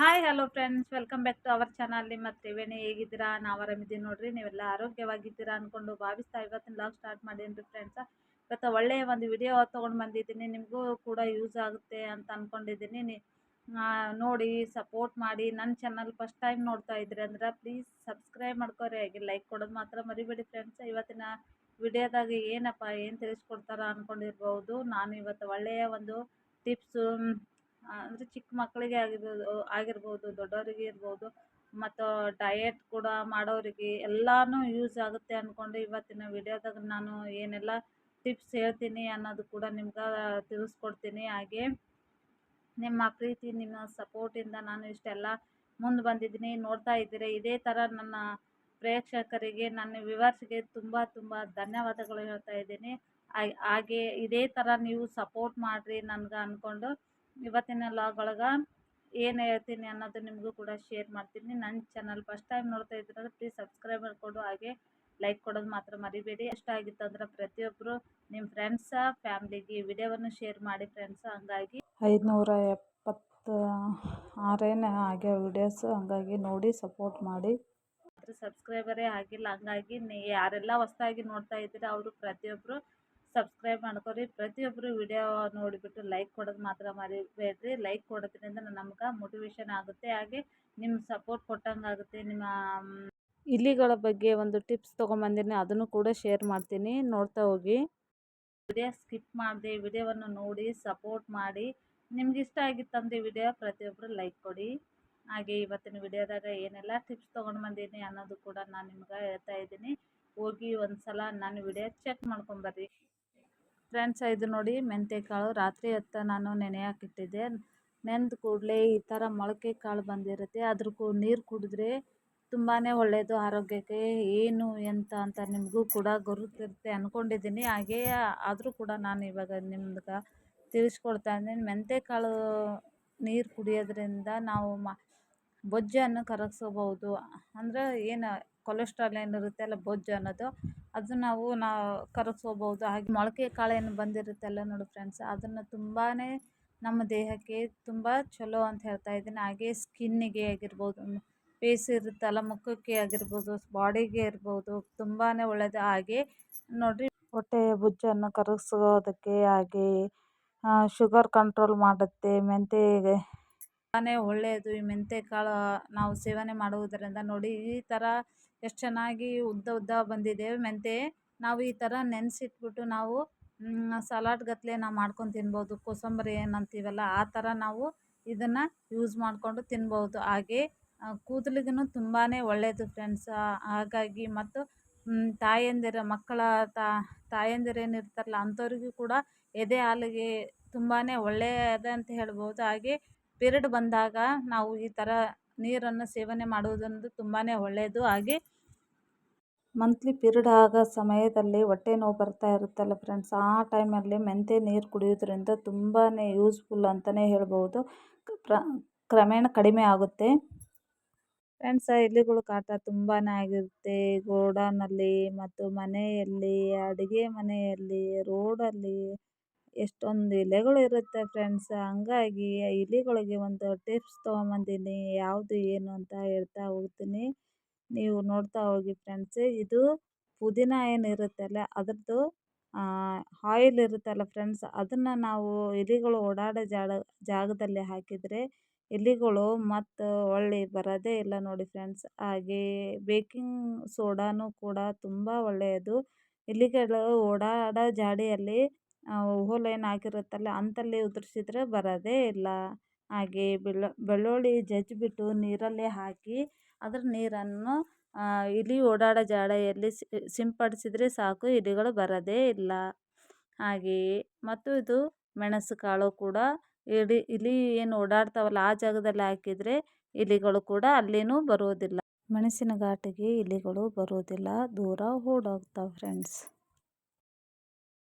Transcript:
Hi hello friends welcome back to our channel ನಿಮ್ಮ ತ್ರಿವೇಣಿ ಹೇಗಿದ್ದೀರಾ? ನಾವು ಆರಾಮಿದ್ದೀವಿ ನೋಡ್ರಿ. ನೀವೆಲ್ಲ ಆರೋಗ್ಯವಾಗಿದ್ದೀರಾ ಅಂದ್ಕೊಂಡು ಭಾವಿಸ್ತಾ ಇವತ್ತಿನ ಲಾಗ್ ಸ್ಟಾರ್ಟ್ ಮಾಡೀನಿ ಫ್ರೆಂಡ್ಸ ಇವತ್ತು ಒಳ್ಳೆಯ ಒಂದು ವಿಡಿಯೋ ತೊಗೊಂಡು ಬಂದಿದ್ದೀನಿ. ನಿಮಗೂ ಕೂಡ ಯೂಸ್ ಆಗುತ್ತೆ ಅಂತ ಅಂದ್ಕೊಂಡಿದ್ದೀನಿ ನೋಡಿ ಸಪೋರ್ಟ್ ಮಾಡಿ. ನನ್ನ ಚಾನಲ್ ಫಸ್ಟ್ ಟೈಮ್ ನೋಡ್ತಾ ಇದ್ರಿ ಅಂದ್ರೆ ಪ್ಲೀಸ್ ಸಬ್ಸ್ಕ್ರೈಬ್ ಮಾಡ್ಕೋರಿ. ಹಾಗೆ ಲೈಕ್ ಕೊಡೋದು ಮಾತ್ರ ಮರಿಬೇಡಿ ಫ್ರೆಂಡ್ಸ್ ಇವತ್ತಿನ ವಿಡಿಯೋದಾಗ ಏನಪ್ಪ, ಏನು ತಿಳಿಸ್ಕೊಡ್ತಾರ ಅಂದ್ಕೊಂಡಿರ್ಬೋದು ನಾನು ಇವತ್ತು ಒಳ್ಳೆಯ ಒಂದು ಟಿಪ್ಸು ಅಂದರೆ ಚಿಕ್ಕ ಮಕ್ಕಳಿಗೆ ಆಗಿರ್ಬೋದು ಆಗಿರ್ಬೋದು, ದೊಡ್ಡವರಿಗೆ ಇರ್ಬೋದು, ಮತ್ತು ಡಯಟ್ ಕೂಡ ಮಾಡೋರಿಗೆ ಎಲ್ಲನೂ ಯೂಸ್ ಆಗುತ್ತೆ ಅಂದ್ಕೊಂಡು ಇವತ್ತಿನ ವಿಡಿಯೋದಾಗ ನಾನು ಏನೆಲ್ಲ ಟಿಪ್ಸ್ ಹೇಳ್ತೀನಿ ಅನ್ನೋದು ಕೂಡ ನಿಮ್ಗೆ ತಿಳಿಸ್ಕೊಡ್ತೀನಿ. ಹಾಗೆ ನಿಮ್ಮ ಪ್ರೀತಿ, ನಿಮ್ಮ ಸಪೋರ್ಟಿಂದ ನಾನು ಇಷ್ಟೆಲ್ಲ ಮುಂದೆ ಬಂದಿದ್ದೀನಿ. ನೋಡ್ತಾ ಇದ್ದೀರಿ. ಇದೇ ಥರ ನನ್ನ ಪ್ರೇಕ್ಷಕರಿಗೆ, ನನ್ನ ವಿವರ್ಸ್ಗೆ ತುಂಬ ತುಂಬ ಧನ್ಯವಾದಗಳು ಹೇಳ್ತಾ ಇದ್ದೀನಿ. ಹಾಗೆ ಇದೇ ಥರ ನೀವು ಸಪೋರ್ಟ್ ಮಾಡಿರಿ ನನ್ಗೆ ಅಂದ್ಕೊಂಡು ಇವತ್ತಿನ ಲಾಗ್ ಒಳಗೆ ಏನು ಹೇಳ್ತೀನಿ ಅನ್ನೋದು ನಿಮಗೂ ಕೂಡ ಶೇರ್ ಮಾಡ್ತೀನಿ. ನನ್ನ ಚಾನಲ್ ಫಸ್ಟ್ ಟೈಮ್ ನೋಡ್ತಾ ಇದ್ರೆ ಪ್ಲೀಸ್ ಸಬ್ಸ್ಕ್ರೈಬ್ ಮಾಡ್ಕೊಂಡು ಹಾಗೆ ಲೈಕ್ ಕೊಡೋದು ಮಾತ್ರ ಮರಿಬೇಡಿ. ಎಷ್ಟಾಗಿತ್ತು ಅಂದ್ರೆ ಪ್ರತಿಯೊಬ್ಬರು ನಿಮ್ಮ ಫ್ರೆಂಡ್ಸ ಫ್ಯಾಮ್ಲಿಗೆ ವಿಡಿಯೋವನ್ನು ಶೇರ್ ಮಾಡಿ ಫ್ರೆಂಡ್ಸ್ ಹಂಗಾಗಿ ಐದುನೂರ ಎಪ್ಪತ್ತು ಆರೇನೇ ಆಗ್ಯಾವ ವಿಡಿಯೋಸ್ ಹಂಗಾಗಿ ನೋಡಿ ಸಪೋರ್ಟ್ ಮಾಡಿ. ಸಬ್ಸ್ಕ್ರೈಬರೇ ಆಗಿಲ್ಲ. ಹಂಗಾಗಿ ನೀ ಯಾರೆಲ್ಲ ಹೊಸ್ದಾಗಿ ನೋಡ್ತಾ ಇದ್ದೀರಾ ಅವರು ಪ್ರತಿಯೊಬ್ಬರು ಸಬ್ಸ್ಕ್ರೈಬ್ ಮಾಡ್ಕೊರಿ. ಪ್ರತಿಯೊಬ್ಬರು ವಿಡಿಯೋ ನೋಡಿಬಿಟ್ಟು ಲೈಕ್ ಕೊಡೋದು ಮಾತ್ರ ಮರಿಬೇಡ್ರಿ. ಲೈಕ್ ಕೊಡೋದ್ರಿಂದ ನಮ್ಗೆ ಮೋಟಿವೇಶನ್ ಆಗುತ್ತೆ. ಹಾಗೆ ನಿಮ್ಮ ಸಪೋರ್ಟ್ ಕೊಟ್ಟಂಗೆ ಆಗುತ್ತೆ. ನಿಮ್ಮ ಇಲಿಗಳ ಬಗ್ಗೆ ಒಂದು ಟಿಪ್ಸ್ ತೊಗೊಂಬಂದಿನಿ. ಅದನ್ನು ಕೂಡ ಶೇರ್ ಮಾಡ್ತೀನಿ. ನೋಡ್ತಾ ಹೋಗಿ. ವಿಡಿಯೋ ಸ್ಕಿಪ್ ಮಾಡಿದೆ. ವಿಡಿಯೋವನ್ನು ನೋಡಿ ಸಪೋರ್ಟ್ ಮಾಡಿ. ನಿಮ್ಗೆ ಇಷ್ಟ ಆಗಿತ್ತಂದು ವಿಡಿಯೋ ಪ್ರತಿಯೊಬ್ಬರು ಲೈಕ್ ಕೊಡಿ. ಹಾಗೆ ಇವತ್ತಿನ ವಿಡಿಯೋದಾಗ ಏನೆಲ್ಲ ಟಿಪ್ಸ್ ತೊಗೊಂಡು ಬಂದೀನಿ ಅನ್ನೋದು ಕೂಡ ನಾನು ನಿಮ್ಗೆ ಹೇಳ್ತಾ ಇದ್ದೀನಿ. ಹೋಗಿ ಒಂದು ಸಲ ನಾನು ವಿಡಿಯೋ ಚೆಕ್ ಮಾಡ್ಕೊಂಬರ್ರಿ ಫ್ರೆಂಡ್ಸ್ ಇದು ನೋಡಿ ಮೆಂತ್ಯಕಾಳು ರಾತ್ರಿ ಹೊತ್ತು ನಾನು ನೆನೆ ಹಾಕಿಟ್ಟಿದ್ದೆ. ನೆಂದ ಕೂಡಲೇ ಈ ಥರ ಮೊಳಕೆ ಕಾಳು ಬಂದಿರುತ್ತೆ ಅದ್ರ ನೀರು ಕುಡಿದ್ರೆ ತುಂಬಾ ಒಳ್ಳೆಯದು ಆರೋಗ್ಯಕ್ಕೆ. ಏನು, ಎಂತ ಅಂತ ನಿಮಗೂ ಕೂಡ ಗೊತ್ತಿರುತ್ತೆ ಅಂದ್ಕೊಂಡಿದ್ದೀನಿ ಹಾಗೇ ಆದರೂ ಕೂಡ ನಾನು ಇವಾಗ ನಿಮ್ಗೆ ತಿಳಿಸ್ಕೊಡ್ತಾ ಇದ್ದೀನಿ. ಮೆಂತ್ಯಕಾಳು ನೀರು ಕುಡಿಯೋದ್ರಿಂದ ನಾವು ಮ ಬೊಜ್ಜನ್ನು ಕರಗಿಸಬಹುದು. ಅಂದ್ರೆ ಏನು ಕೊಲೆಸ್ಟ್ರಾಲ್ ಏನಿರುತ್ತೆ ಅಲ್ಲ ಬೊಜ್ಜು ಅನ್ನೋದು. ಅದು ನಾವು ನಾವು ಕರಗಿಸ್ಕೋಬೋದು ಹಾಗೆ ಮೊಳಕೆ ಕಾಳು ಏನು ಬಂದಿರುತ್ತಲ್ಲ ನೋಡಿ ಫ್ರೆಂಡ್ಸ್ ಅದನ್ನು ತುಂಬಾ ನಮ್ಮ ದೇಹಕ್ಕೆ ತುಂಬ ಚಲೋ ಅಂತ ಹೇಳ್ತಾ ಇದ್ದೀನಿ. ಹಾಗೆ ಸ್ಕಿನ್ನಿಗೆ ಆಗಿರ್ಬೋದು ಫೇಸ್ ಇರುತ್ತಲ್ಲ, ಮುಖಕ್ಕೆ ಆಗಿರ್ಬೋದು ಬಾಡಿಗೆ ಇರ್ಬೋದು ತುಂಬಾ ಒಳ್ಳೆಯದು ಹಾಗೆ ನೋಡಿರಿ, ಹೊಟ್ಟೆ ಬುಜ್ಜನ್ನು ಕರಗಿಸೋದಕ್ಕೆ ಹಾಗೆ ಶುಗರ್ ಕಂಟ್ರೋಲ್ ಮಾಡುತ್ತೆ ಮೆಂತ್ಯೆ ತುಂಬಾ ಒಳ್ಳೆಯದು ಈ ಮೆಂತ್ಯಕಾಳು ನಾವು ಸೇವನೆ ಮಾಡುವುದರಿಂದ ನೋಡಿ ಈ ಥರ ಎಷ್ಟು ಚೆನ್ನಾಗಿ ಉದ್ದ ಉದ್ದ ಬಂದಿದೆ. ಮೆಂತ್ಯೆ ನಾವು ಈ ಥರ ನೆನೆಸಿಟ್ಬಿಟ್ಟು ನಾವು ಸಲಾಡ್ ಗತ್ತಲೆ ನಾವು ಮಾಡ್ಕೊಂಡು ತಿನ್ಬೋದು. ಕೋಸಂಬರಿ ಏನಂತೀವಲ್ಲ ಆ ಥರ ನಾವು ಇದನ್ನು ಯೂಸ್ ಮಾಡಿಕೊಂಡು ತಿನ್ಬೋದು. ಹಾಗೆ ಕೂದಲಿಗೂ ತುಂಬಾ ಒಳ್ಳೆಯದು ಫ್ರೆಂಡ್ಸ್. ಹಾಗಾಗಿ ಮತ್ತು ತಾಯಂದಿರ ಮಕ್ಕಳ ತಾಯಂದಿರೇನಿರ್ತಾರಲ್ಲ ಅಂಥವ್ರಿಗೂ ಕೂಡ ಎದೆ ಹಾಲಿಗೆ ತುಂಬಾ ಒಳ್ಳೆಯದಂತ ಹೇಳ್ಬೋದು. ಹಾಗೆ ಪಿರಿಯಡ್ ಬಂದಾಗ ನಾವು ಈ ಥರ ನೀರನ್ನು ಸೇವನೆ ಮಾಡುವುದೊಂದು ತುಂಬಾ ಒಳ್ಳೆಯದು ಹಾಗೆ ಮಂತ್ಲಿ ಪಿರಿಡ್ ಆಗೋ ಸಮಯದಲ್ಲಿ ಹೊಟ್ಟೆ ನೋವು ಬರ್ತಾ ಇರುತ್ತಲ್ಲ ಫ್ರೆಂಡ್ಸ್ ಆ ಟೈಮಲ್ಲಿ ಮೆಂತ್ಯ ನೀರು ಕುಡಿಯೋದ್ರಿಂದ ತುಂಬಾ ಯೂಸ್ಫುಲ್ ಅಂತಲೇ ಹೇಳ್ಬೋದು ಕ್ರಮೇಣ ಕಡಿಮೆ ಆಗುತ್ತೆ. ಫ್ರೆಂಡ್ಸ್ ಇಲಿಗಳು ಕಾಟ ತುಂಬಾ ಆಗಿರುತ್ತೆ ಗೋಡನಲ್ಲಿ ಮತ್ತು ಮನೆಯಲ್ಲಿ, ಅಡುಗೆ ಮನೆಯಲ್ಲಿ ರೋಡಲ್ಲಿ ಎಷ್ಟೊಂದು ಇಲೆಗಳು ಇರುತ್ತೆ ಫ್ರೆಂಡ್ಸ್ ಹಂಗಾಗಿ ಇಲಿಗಳಿಗೆ ಒಂದು ಟಿಪ್ಸ್ ತೊಗೊಂಬಂದೀನಿ. ಯಾವುದು ಏನು ಅಂತ ಹೇಳ್ತಾ ಹೋಗ್ತೀನಿ. ನೀವು ನೋಡ್ತಾ ಹೋಗಿ ಫ್ರೆಂಡ್ಸ್ ಇದು ಪುದೀನ ಏನಿರುತ್ತಲ್ಲ ಅದ್ರದ್ದು ಆಯಿಲ್ ಇರುತ್ತಲ್ಲ ಫ್ರೆಂಡ್ಸ್ ಅದನ್ನು ನಾವು ಇಲಿಗಳು ಓಡಾಡೋ ಜಾಗ, ಜಾಗದಲ್ಲಿ ಹಾಕಿದರೆ ಇಲಿಗಳು ಮತ್ತು ಒಳ್ಳೆ ಬರೋದೇ ಇಲ್ಲ ನೋಡಿ ಫ್ರೆಂಡ್ಸ್ ಹಾಗೆ ಬೇಕಿಂಗ್ ಸೋಡಾನು ಕೂಡ ತುಂಬ ಒಳ್ಳೆಯದು. ಇಲಿಗಳು ಓಡಾಡೋ ಜಾಡಿಯಲ್ಲಿ ಹೋಲೇನು ಹಾಕಿರುತ್ತಲ್ಲ ಅಂತಲ್ಲಿ ಉದುರಿಸಿದ್ರೆ ಬರೋದೇ ಇಲ್ಲ. ಹಾಗೆ ಬೆಳ್ಳು, ಬೆಳ್ಳುಳ್ಳಿ ಜಜ್ಜಿಬಿಟ್ಟು ನೀರಲ್ಲೇ ಹಾಕಿ ಅದ್ರ ನೀರನ್ನು ಇಲಿ ಓಡಾಡೋ ಜಾಡೆಯಲ್ಲಿ ಸಿಂಪಡಿಸಿದರೆ ಸಾಕು, ಇಲಿಗಳು ಬರೋದೇ ಇಲ್ಲ. ಹಾಗೆಯೇ ಮತ್ತು ಇದು ಮೆಣಸು ಕಾಳು ಕೂಡ ಇಲಿ ಇಲಿ ಏನು ಓಡಾಡ್ತಾವಲ್ಲ ಆ ಜಾಗದಲ್ಲಿ ಹಾಕಿದರೆ ಇಲಿಗಳು ಕೂಡ ಅಲ್ಲಿಯೂ ಬರೋದಿಲ್ಲ. ಮೆಣಸಿನ ಘಾಟಿಗೆ ಇಲಿಗಳು ಬರೋದಿಲ್ಲ, ದೂರ ಓಡೋಗ್ತಾವೆ ಫ್ರೆಂಡ್ಸ್